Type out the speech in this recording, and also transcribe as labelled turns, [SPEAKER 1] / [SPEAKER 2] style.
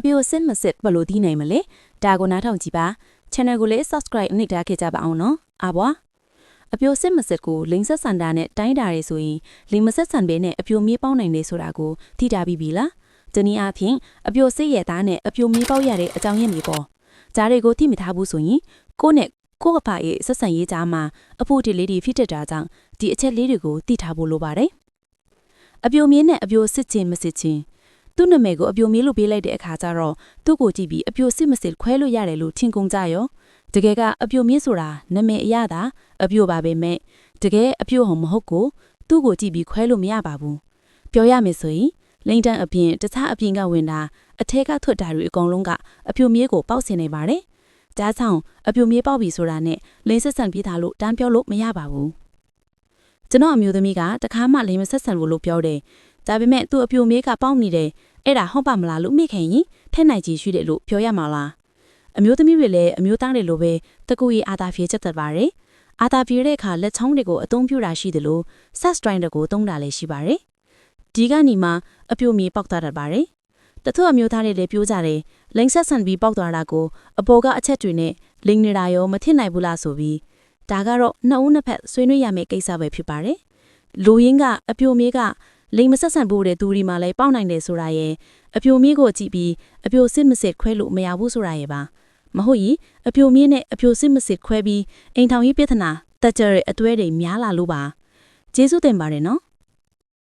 [SPEAKER 1] အပြိုစစ်မစစ်ဘယ်လိုသိနိုင်မလဲဒါကိုနားထောင်ကြည့်ပါ channel ကိုလည်း subscribe နှိပ်ထားခဲ့ကြပါအောင်နော်အားပွားအပြိုစစ်မစစ်ကိုလိန်ဆက်ဆန်တာနဲ့တိုင်းတာရဲဆိုရင်လိန်မဆက်ဆန်ဘဲနဲ့အပြိုမြေးပေါင်းနိုင်တယ်ဆိုတာကိုသိတာပြီးပြီလားဒီနည်းအားဖြင့်အပြိုစစ်ရဲ့သားနဲ့အပြိုမြေးပေါက်ရတဲ့အကြောင်းရင်းတွေပေါ့ဂျားတွေကိုသိမထားဘူးဆိုရင်ကိုယ့်နဲ့ကိုယ့်အဖရဲ့ဆက်ဆံရေးကြားမှာအဖို့ဒီလေးတွေဖြစ်တတ်တာကြောင့်ဒီအချက်လေးတွေကိုသိထားဖို့လိုပါတယ်အပြိုမြေးနဲ့အပြိုစစ်ချင်းမစစ်ချင်း သူ့နာမည်ကိုအပြိုမြေးလို့ပေးလိုက်တဲ့အခါကျတော့သူ့ကိုကြည့်ပြီးအပြိုစစ်မစစ်ခွဲလို့ရတယ်လို့ထင်ကုန်ကြရောတကယ်ကအပြိုမြေးဆိုတာနာမည်အရသာအပြိုပါပဲမဲ့တကယ်အပြိုဟောမဟုတ်ကိုသူ့ကိုကြည့်ပြီးခွဲလို့မရပါဘူးပြောရမယ်ဆိုရင်လိန်တန်းအပြင်တခြားအပြင်ကဝင်တာအထက်ကထွတ်တာတွေအကုန်လုံးကအပြိုမြေးကိုပေါက်ဆင်နေပါတယ်ဒါကြောင့်အပြိုမြေးပေါက်ပြီဆိုတာနဲ့လိန်ဆက်ဆန်ပြီးသားလို့တန်းပြောလို့မရပါဘူးကျွန်တော်အမျိုးသမီးကတခါမှလိန်မဆက်ဆန်ဘူးလို့ပြောတယ်ဒါပေမဲ့သူ့အပြိုမြေးကပေါက်နေတယ် အဲ့ဒါဟုတ်ပါမလားလို့မိခင်ရင်ဖက်နိုင်ကြီးရှိတယ်လို့ပြောရမှာလားအမျိုးသမီးတွေလည်းအမျိုးသားတွေလိုပဲတကူရီအာသာဖြေချက်သက်ပါတယ်အာသာပြေတဲ့အခါလက်ချောင်းတွေကိုအသုံးပြုတာရှိသလို set string တွေကိုသုံးတာလည်းရှိပါတယ်ဒီကညီမှာအပြိုမြေပေါက်သွားတတ်ပါတယ်တချို့အမျိုးသားတွေလည်းပြောကြတယ်လိန်ဆက်ဆန်ပြီးပေါက်သွားတာကိုအပေါ်ကအချက်တွေနဲ့လိန်နေတာရောမထင်နိုင်ဘူးလားဆိုပြီးဒါကတော့နှစ်ဦးနှစ်ဖက်ဆွေးနွေးရမယ့်ကိစ္စပဲဖြစ်ပါတယ်လူရင်းကအပြိုမြေက လိမ်မဆက်ဆန်ဖို့တဲ့သူဒီမှာလည်းပေါက်နိုင်တယ်ဆိုတာရဲ့အပြိုမြေးကိုကြည့်ပြီးအပြိုစစ်မစစ်ခွဲလို့မရဘူးဆိုတာရဲ့ပါမဟုတ်ရင်အပြိုမြေးနဲ့အပြိုစစ်မစစ်ခွဲပြီးအိမ်ထောင်ရေးပြဿနာတက်ကြရဲ့အတွဲတွေများလာလို့ပါကျေးဇူးတင်ပါတယ်နော်